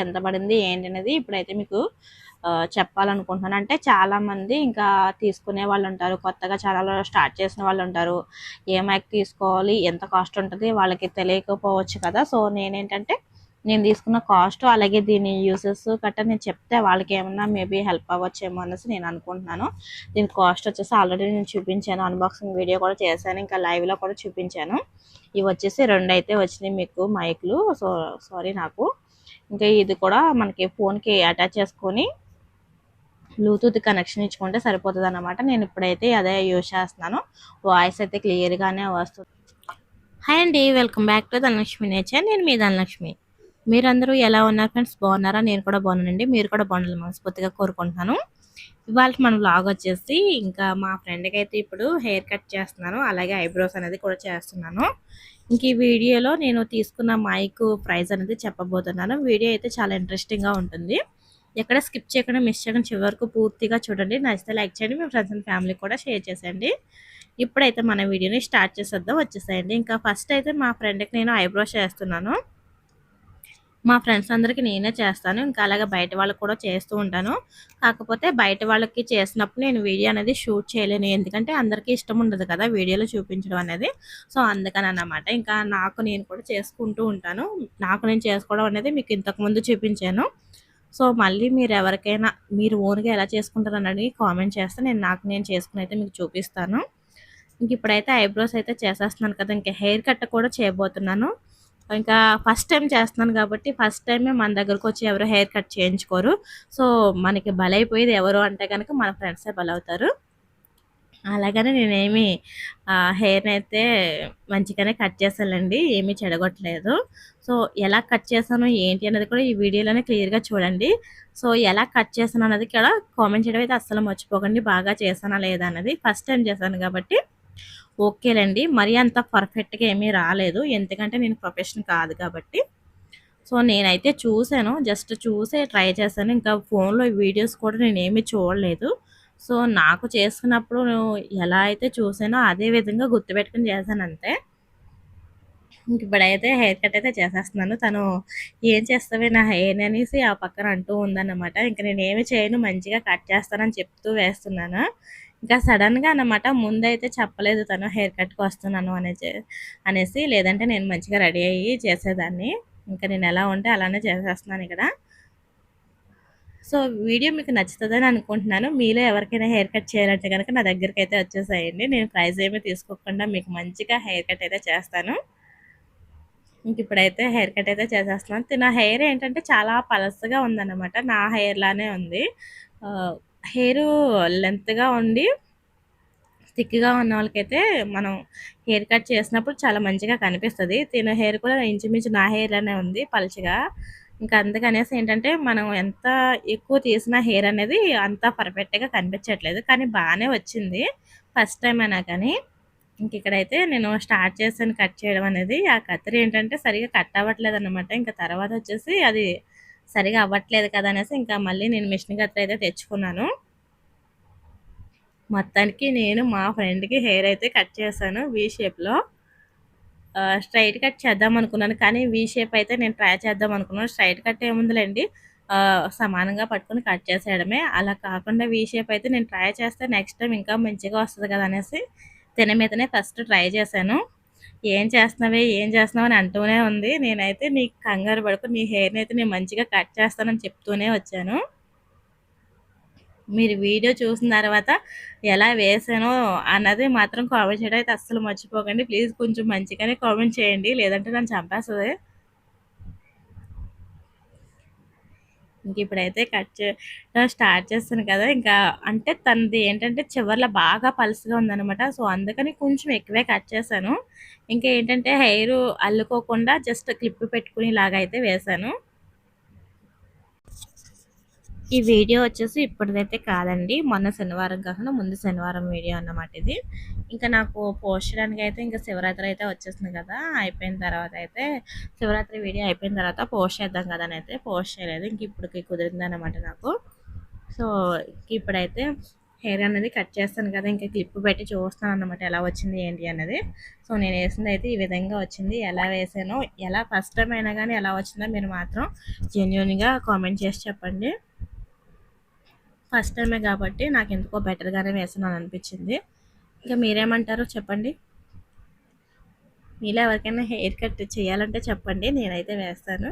ఎంత పడింది ఏంటి అనేది ఇప్పుడైతే మీకు చెప్పాలనుకుంటున్నాను. అంటే చాలా మంది ఇంకా తీసుకునే వాళ్ళు ఉంటారు కొత్తగా ఛానల్ స్టార్ట్ చేసిన వాళ్ళు ఉంటారు ఏ మైక్ తీసుకోవాలి ఎంత కాస్ట్ ఉంటుంది వాళ్ళకి తెలియకపోవచ్చు కదా. సో నేనేంటంటే నేను తీసుకున్న కాస్ట్ అలాగే దీని యూసెస్ గట్రా నేను చెప్తే వాళ్ళకి ఏమన్నా మేబీ హెల్ప్ అవ్వచ్చేమో అనేసి నేను అనుకుంటున్నాను. దీని కాస్ట్ వచ్చేసి ఆల్రెడీ నేను చూపించాను అన్బాక్సింగ్ వీడియో కూడా చేశాను ఇంకా లైవ్లో లో కూడా చూపించాను. ఇవి వచ్చేసి రెండు అయితే వచ్చినాయి మీకు మైక్లు. సో సారీ నాకు. ఇంకా ఇది కూడా మనకి ఫోన్కి అటాచ్ చేసుకొని బ్లూటూత్ కనెక్షన్ ఇచ్చుకుంటే సరిపోతుంది అనమాట నేను ఇప్పుడైతే అదే యూజ్ చేస్తున్నాను. వాయిస్ అయితే క్లియర్గానే వస్తుంది. హాయ్ అండి welcome back to Dhanalakshmi nature నేను మీ ధనలక్ష్మి మీరందరూ ఎలా ఉన్నారు ఫ్రెండ్స్ బాగున్నారా? నేను కూడా బాగున్నానండి. మీరు కూడా బాగుండాలి మనస్ఫూర్తిగా కోరుకుంటున్నాను. ఇవాళ మన లాగ్ వచ్చేసి ఇంకా మా ఫ్రెండ్కి అయితే ఇప్పుడు హెయిర్ కట్ చేస్తున్నాను. అలాగే ఐబ్రోస్ అనేది కూడా చేస్తున్నాను. ఇంక ఈ వీడియోలో నేను తీసుకున్న మైక్ ప్రైజ్ అనేది చెప్పబోతున్నాను. వీడియో అయితే చాలా ఇంట్రెస్టింగ్గా ఉంటుంది. ఎక్కడ స్కిప్ చేయకుండా మిస్ చేయకుండా చివరకు పూర్తిగా చూడండి. నచ్చితే లైక్ చేయండి. మీ ఫ్రెండ్స్ అండ్ ఫ్యామిలీ కూడా షేర్ చేసేయండి. ఇప్పుడైతే మన వీడియోని స్టార్ట్ చేసేద్దాం. వచ్చేసేయండి. ఇంకా ఫస్ట్ అయితే మా ఫ్రెండ్కి నేను ఐబ్రోస్ చేస్తున్నాను. మా ఫ్రెండ్స్ అందరికీ నేనే చేస్తాను. ఇంకా అలాగే బయట వాళ్ళకి కూడా చేస్తూ ఉంటాను. కాకపోతే బయట వాళ్ళకి చేసినప్పుడు నేను వీడియో అనేది షూట్ చేయలేను. ఎందుకంటే అందరికీ ఇష్టం ఉండదు కదా వీడియోలో చూపించడం అనేది. సో అందుకని అన్నమాట ఇంకా నాకు నేను కూడా చేసుకుంటూ ఉంటాను. నాకు నేను చేసుకోవడం అనేది మీకు ఇంతకుముందు చూపించాను. సో మళ్ళీ మీరు ఎవరికైనా మీరు ఓన్గా ఎలా చేసుకుంటారు అనేది కామెంట్ చేస్తే నేను నాకు నేను చేసుకుని అయితే మీకు చూపిస్తాను. ఇంక ఇప్పుడైతే ఐబ్రోస్ అయితే చేసేస్తున్నాను కదా. ఇంకా హెయిర్ కట్ కూడా చేయబోతున్నాను. ఇంకా ఫస్ట్ టైం చేస్తున్నాను కాబట్టి ఫస్ట్ టైమే మన దగ్గరకు వచ్చి ఎవరు హెయిర్ కట్ చేయించుకోరు. సో మనకి బలైపోయేది ఎవరు అంటే కనుక మన ఫ్రెండ్సే బలవుతారు. అలాగనే నేనేమి హెయిర్ని అయితే మంచిగానే కట్ చేశానండి ఏమీ చెడగొట్టలేదు. సో ఎలా కట్ చేశాను ఏంటి అనేది కూడా ఈ వీడియోలోనే క్లియర్గా చూడండి. సో ఎలా కట్ చేశాను అనేది కూడా కామెంట్ చేయడం అయితే అస్సలు మర్చిపోకండి బాగా చేశానా లేదా అన్నది ఫస్ట్ టైం చేశాను కాబట్టి. ఓకేలండి. మరీ అంత పర్ఫెక్ట్గా ఏమీ రాలేదు. ఎందుకంటే నేను ప్రొఫెషన్ కాదు కాబట్టి. సో నేనైతే చూశాను. జస్ట్ చూసే ట్రై చేశాను. ఇంకా ఫోన్లో వీడియోస్ కూడా నేను ఏమీ చూడలేదు. సో నాకు చేసుకున్నప్పుడు ఎలా అయితే చూసానో అదే విధంగా గుర్తుపెట్టుకుని చేశాను అంతే. ఇప్పుడైతే హెయిర్ కట్ అయితే చేసేస్తున్నాను. తను ఏం చేస్తావే నా హెయిర్ అనేసి ఆ పక్కన అంటూ ఉందన్నమాట. ఇంకా నేను ఏమి చేయను మంచిగా కట్ చేస్తానని చెప్తూ వేస్తున్నాను. ఇంకా సడన్గా అనమాట ముందైతే చెప్పలేదు తను హెయిర్ కట్కి వస్తున్నాను అనేసి అనేసి లేదంటే నేను మంచిగా రెడీ అయ్యి చేసేదాన్ని. ఇంకా నేను ఎలా ఉంటే అలానే చేసేస్తున్నాను ఇక్కడ. సో వీడియో మీకు నచ్చుతుందని అనుకుంటున్నాను. మీలో ఎవరికైనా హెయిర్ కట్ చేయాలంటే కనుక నా దగ్గరికి అయితే వచ్చేసాయండి. నేను ప్రైస్ ఏమీ తీసుకోకుండా మీకు మంచిగా హెయిర్ కట్ అయితే చేస్తాను. ఇంక ఇప్పుడైతే హెయిర్ కట్ అయితే చేసేస్తున్నాను. నా హెయిర్ ఏంటంటే చాలా పలసగా ఉందన్నమాట. నా హెయిర్ లానే ఉంది. హెయిర్ లెంత్గా ఉండి థిక్గా ఉన్న వాళ్ళకైతే మనం హెయిర్ కట్ చేసినప్పుడు చాలా మంచిగా కనిపిస్తుంది. తిన హెయిర్ కూడా ఇంచుమించు నా హెయిర్ అనే ఉంది పలుచగా. ఇంకా అందుకనేసి ఏంటంటే మనం ఎంత ఎక్కువ తీసిన హెయిర్ అనేది అంత పర్ఫెక్ట్గా కనిపించట్లేదు. కానీ బాగానే వచ్చింది. ఫస్ట్ టైం అయినా కానీ. ఇంక ఇక్కడైతే నేను స్టార్ట్ చేశాను కట్ చేయడం అనేది. ఆ కత్తిరి ఏంటంటే సరిగా కట్ అవ్వట్లేదు అనమాట ఇంకా తర్వాత వచ్చేసి అది సరిగా అవ్వట్లేదు కదా అనేసి ఇంకా మళ్ళీ నేను మిషన్ కత్తిరి అయితే తెచ్చుకున్నాను. మొత్తానికి నేను మా ఫ్రెండ్కి హెయిర్ అయితే కట్ చేశాను వీ షేప్లో స్ట్రైట్ కట్ చేద్దాం అనుకున్నాను కానీ వీ షేప్ అయితే నేను ట్రై చేద్దాం అనుకున్నాను. స్ట్రైట్ కట్ ఏముందిలేండి? సమానంగా పట్టుకుని కట్ చేసేయడమే. అలా కాకుండా వీ షేప్ అయితే నేను ట్రై చేస్తే నెక్స్ట్ టైం ఇంకా మంచిగా వస్తుంది కదా అనేసి తిన మీదనే ఫస్ట్ ట్రై చేశాను. ఏం చేస్తున్నావే ఏం చేస్తున్నావు అని అంటూనే ఉంది. నేనైతే నీకు కంగారు పడుకు నీ హెయిర్ని అయితే నేను మంచిగా కట్ చేస్తానని చెప్తూనే వచ్చాను. మీరు వీడియో చూసిన తర్వాత ఎలా వేసానో అన్నది మాత్రం కామెంట్ చేయడం అయితే అస్సలు మర్చిపోకండి. ప్లీజ్ కొంచెం మంచిగానే కామెంట్ చేయండి. లేదంటే నన్ను చంపేస్తుంది. ఇంక ఇప్పుడైతే కట్ చేయడం స్టార్ట్ చేస్తాను కదా. ఇంకా అంటే తనది ఏంటంటే చివర్లో బాగా పలుసుగా ఉందనమాట సో అందుకని కొంచెం ఎక్కువే కట్ చేశాను. ఇంకా ఏంటంటే హెయిర్ అల్లుకోకుండా జస్ట్ క్లిప్ పెట్టుకుని లాగా అయితే వేశాను. ఈ వీడియో వచ్చేసి ఇప్పటిదైతే కాదండి. మొన్న శనివారం కాకుండా ముందు శనివారం వీడియో అన్నమాట ఇది. ఇంకా నాకు పోస్ట్ చేయడానికి అయితే ఇంకా శివరాత్రి అయితే వచ్చేసింది కదా. అయిపోయిన తర్వాత అయితే శివరాత్రి వీడియో అయిపోయిన తర్వాత పోస్ట్ చేద్దాం కదా అని అయితే పోస్ట్ చేయలేదు. ఇంక ఇప్పటికి కుదిరింది అనమాట నాకు. సో ఇప్పుడైతే హెయిర్ అనేది కట్ చేస్తాను కదా. ఇంకా క్లిప్ పెట్టి చూస్తాను అనమాట ఎలా వచ్చింది ఏంటి అన్నది సో నేను వేసింది అయితే ఈ విధంగా వచ్చింది. ఎలా వేసానో ఎలా ఫస్ట్ టైం అయినా కానీ ఎలా వచ్చిందో మీరు మాత్రం జెన్యున్గా కామెంట్ చేసి చెప్పండి. ఫస్ట్ టైమే కాబట్టి నాకు ఎందుకో బెటర్గానే వేస్తున్నాను అనిపించింది ఇంకా మీరేమంటారో చెప్పండి. మీలో ఎవరికైనా హెయిర్ కట్ చేయాలంటే చెప్పండి నేనైతే వేస్తాను.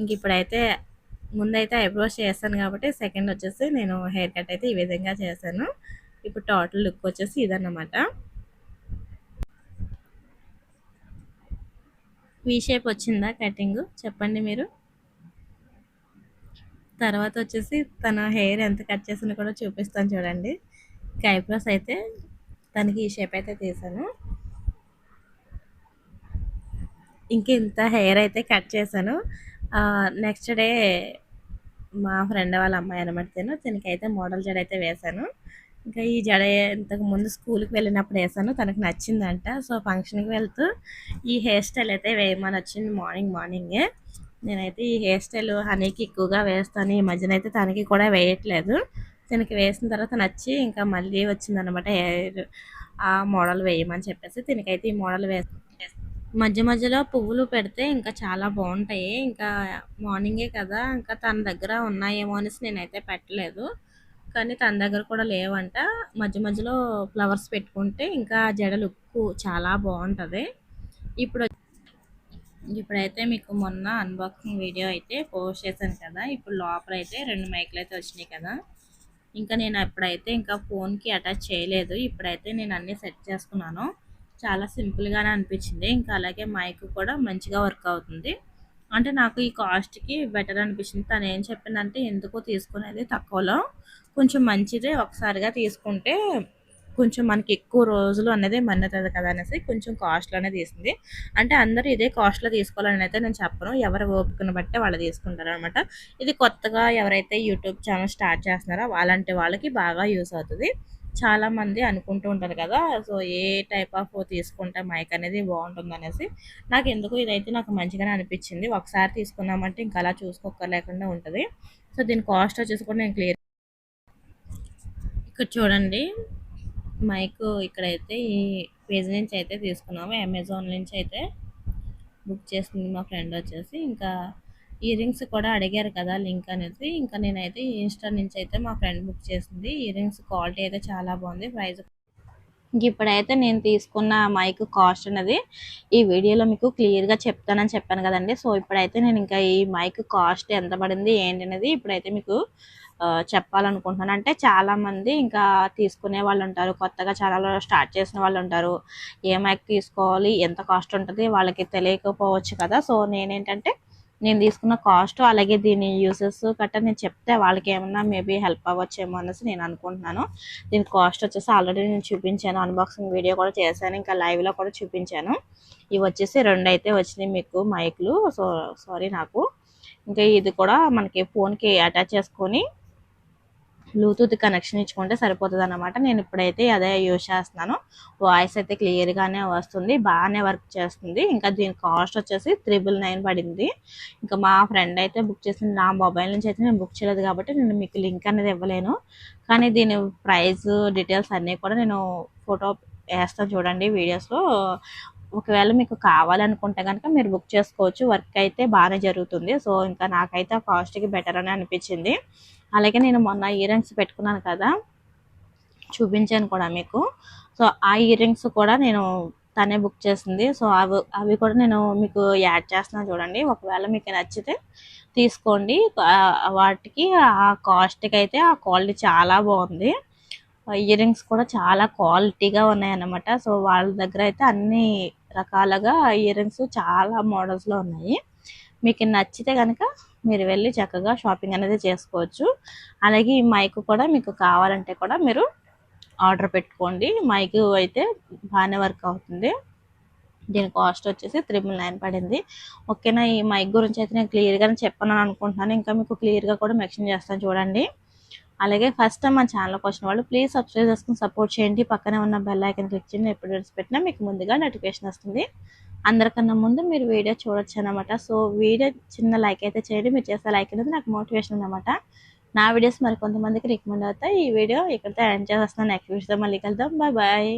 ఇంక ఇప్పుడైతే ముందైతే ఐబ్రోస్ చేస్తాను కాబట్టి సెకండ్ వచ్చేసి నేను హెయిర్ కట్ అయితే ఈ విధంగా చేశాను. ఇప్పుడు టోటల్ లుక్ వచ్చేసి ఇదన్నమాట. వీ షేప్ వచ్చిందా కటింగ్ చెప్పండి మీరు. తర్వాత వచ్చేసి తన హెయిర్ ఎంత కట్ చేసినా కూడా చూపిస్తాను చూడండి. ఐబ్రోస్ అయితే తనకి ఈ షేప్ అయితే తీసాను. ఇంక ఇంత హెయిర్ అయితే కట్ చేశాను. నెక్స్ట్ డే మా ఫ్రెండ్ వాళ్ళ అమ్మాయి అనమాట తిను. తినకైతే మోడల్ జడ అయితే వేశాను. ఇంకా ఈ జడ ఇంతకు ముందు స్కూల్కి వెళ్ళినప్పుడు వేసాను తనకు నచ్చిందంట. సో ఫంక్షన్కి వెళ్తూ ఈ హెయిర్ స్టైల్ అయితే వేయమని వచ్చింది మార్నింగ్ మార్నింగే. నేనైతే ఈ హెయిర్ స్టైల్ హనీకి ఎక్కువగా వేస్తాను. ఈ మధ్యన అయితే తనకి కూడా వేయట్లేదు. తనకి వేసిన తర్వాత నచ్చి ఇంకా మళ్ళీ వచ్చిందనమాట హెయిర్ ఆ మోడల్ వేయమని చెప్పేసి తినకైతే ఈ మోడల్ వేస్తాను మధ్య మధ్యలో పువ్వులు పెడితే ఇంకా చాలా బాగుంటాయి. ఇంకా మార్నింగే కదా ఇంకా తన దగ్గర ఉన్నాయేమో అనేసి నేనైతే పెట్టలేదు. కానీ తన దగ్గర కూడా లేవంట. మధ్య మధ్యలో ఫ్లవర్స్ పెట్టుకుంటే ఇంకా జడ లుక్ చాలా బాగుంటుంది. ఇప్పుడు ఇప్పుడైతే మీకు మొన్న అన్బాక్సింగ్ వీడియో అయితే పోస్ట్ చేశాను కదా. ఇప్పుడు లోపల అయితే రెండు మైకులు అయితే వచ్చినాయి కదా. ఇంకా నేను ఎప్పుడైతే ఇంకా ఫోన్కి అటాచ్ చేయలేదు. ఇప్పుడైతే నేను అన్నీ సెట్ చేసుకున్నాను. చాలా సింపుల్గానే అనిపించింది. ఇంకా అలాగే మైక్ కూడా మంచిగా వర్క్ అవుతుంది. అంటే నాకు ఈ కాస్ట్కి బెటర్ అనిపించింది. తను ఏం చెప్పిందంటే ఎందుకు తీసుకునేది తక్కువలో. కొంచెం మంచిదే. ఒకసారిగా తీసుకుంటే కొంచెం మనకి ఎక్కువ రోజులు అనేది మన్నుతుంది కదా అనేసి కొంచెం కాస్ట్లోనే తీసింది. అంటే అందరూ ఇదే కాస్ట్లో తీసుకోవాలని అయితే నేను చెప్పను. ఎవరి ఓపికను బట్టి వాళ్ళు తీసుకుంటారు అనమాట ఇది కొత్తగా ఎవరైతే యూట్యూబ్ ఛానల్ స్టార్ట్ చేస్తున్నారో అలాంటి వాళ్ళకి బాగా యూస్ అవుతుంది. చాలా మంది అనుకుంటూ ఉంటారు కదా సో ఏ టైప్ ఆఫ్ తీసుకుంటే మైక్ అనేది బాగుంటుంది అనేసి. నాకు ఎందుకు ఇదైతే నాకు మంచిగానే అనిపించింది. ఒకసారి తీసుకున్నామంటే ఇంకా అలా చూసుకోకర్లేకుండా ఉంటుంది. సో దీని కాస్ట్ వచ్చేసి కూడా నేను క్లియర్ ఇక్కడ చూడండి. మైక్ ఇక్కడైతే ఈ పేజ్ నుంచి అయితే తీసుకున్నాము. అమెజాన్ నుంచి అయితే బుక్ చేసింది మా ఫ్రెండ్ వచ్చేసి. ఇంకా ఇయరింగ్స్ రింగ్స్ కూడా అడిగారు కదా లింక్ అనేది. ఇంకా నేనైతే ఇన్స్టా నుంచి అయితే మా ఫ్రెండ్ బుక్ చేసింది. ఇయరింగ్స్ రింగ్స్ క్వాలిటీ అయితే చాలా బాగుంది. ప్రైస్ ఇప్పుడైతే నేను తీసుకున్న మైక్ కాస్ట్ అనేది ఈ వీడియోలో మీకు క్లియర్గా చెప్తానని చెప్పాను కదండి. సో ఇప్పుడైతే నేను ఇంకా ఈ మైక్ కాస్ట్ ఎంత పడింది ఏంటి అనేది ఇప్పుడైతే మీకు చెప్పాలనుకుంటున్నాను. అంటే చాలా మంది ఇంకా తీసుకునే వాళ్ళు ఉంటారు. కొత్తగా ఛానల్ స్టార్ట్ చేసిన వాళ్ళు ఉంటారు. ఏ మైక్ తీసుకోవాలి ఎంత కాస్ట్ ఉంటుంది వాళ్ళకి తెలియకపోవచ్చు కదా. సో నేనేంటంటే నేను తీసుకున్న కాస్ట్ అలాగే దీని యూసెస్ గట్రా నేను చెప్తే వాళ్ళకి ఏమన్నా మేబీ హెల్ప్ అవ్వచ్చేమో అనేసి నేను అనుకుంటున్నాను. దీని కాస్ట్ వచ్చేసి ఆల్రెడీ నేను చూపించాను. అన్బాక్సింగ్ వీడియో కూడా చేశాను. ఇంకా లైవ్లో కూడా చూపించాను. ఇవి వచ్చేసి రెండు అయితే వచ్చినాయి మీకు మైక్లు. సో సారీ నాకు. ఇంకా ఇది కూడా మనకి ఫోన్కి అటాచ్ చేసుకొని బ్లూటూత్ కనెక్షన్ ఇచ్చుకుంటే సరిపోతుంది అనమాట నేను ఇప్పుడైతే అదే యూజ్ చేస్తున్నాను. వాయిస్ అయితే క్లియర్గానే వస్తుంది. బాగానే వర్క్ చేస్తుంది. ఇంకా దీని కాస్ట్ వచ్చేసి త్రిబుల్ నైన్ పడింది. ఇంకా మా ఫ్రెండ్ అయితే బుక్ చేసింది. నా మొబైల్ నుంచి అయితే నేను బుక్ చేయలేదు కాబట్టి నేను మీకు లింక్ అనేది ఇవ్వలేను. కానీ దీని ప్రైస్ డీటెయిల్స్ అన్నీ కూడా నేను ఫోటో వేస్తాను చూడండి వీడియోస్లో ఒకవేళ మీకు కావాలనుకుంటే కనుక మీరు బుక్ చేసుకోవచ్చు. వర్క్ అయితే బాగానే జరుగుతుంది. సో ఇంకా నాకైతే కాస్ట్కి బెటర్ అని అనిపించింది. అలాగే నేను మొన్న ఇయర్ రింగ్స్ పెట్టుకున్నాను కదా చూపించాను కూడా మీకు. సో ఆ ఇయర్ రింగ్స్ కూడా నేను తనే బుక్ చేసింది. సో అవి అవి కూడా నేను మీకు యాడ్ చేస్తున్నాను చూడండి. ఒకవేళ మీకు నచ్చితే తీసుకోండి. వాటికి ఆ కాస్ట్కి అయితే ఆ క్వాలిటీ చాలా బాగుంది. ఇయర్ రింగ్స్ కూడా చాలా క్వాలిటీగా ఉన్నాయన్నమాట. సో వాళ్ళ దగ్గర అయితే అన్ని రకాలుగా ఇయర్ రింగ్స్ చాలా మోడల్స్లో ఉన్నాయి. మీకు నచ్చితే కనుక మీరు వెళ్ళి చక్కగా షాపింగ్ అనేది చేసుకోవచ్చు. అలాగే ఈ మైక్ కూడా మీకు కావాలంటే కూడా మీరు ఆర్డర్ పెట్టుకోండి. మైక్ అయితే బాగానే వర్క్ అవుతుంది. దీని కాస్ట్ వచ్చేసి త్రిబుల్ నైన్ పడింది. ఓకేనా? ఈ మైక్ గురించి అయితే నేను క్లియర్గానే చెప్పను అనుకుంటున్నాను. ఇంకా మీకు క్లియర్గా కూడా మెన్షన్ చేస్తాను చూడండి. అలాగే ఫస్ట్ టైం మా ఛానల్కి వచ్చిన వాళ్ళు ప్లీజ్ సబ్స్క్రైబ్ చేసుకుని సపోర్ట్ చేయండి. పక్కనే ఉన్న బెల్ ఐకన్ క్లిక్ చేయండి. ఎప్పుడు వీడియోస్ పెట్టినా మీకు ముందుగా నోటిఫికేషన్ వస్తుంది. అందరికన్నా ముందు మీరు వీడియో చూడొచ్చు అనమాట సో వీడియో చిన్న లైక్ అయితే చేయండి. మీరు చేసే లైక్ అనేది నాకు మోటివేషన్ అనమాట నా వీడియోస్ మరి కొంతమందికి రికమెండ్ అవుతాయి. ఈ వీడియో ఇక్కడితో ఎండ్ చేసేస్తున్నాను. నెక్స్ట్ వీడియోతో మళ్ళీ కలుద్దాం. Bye bye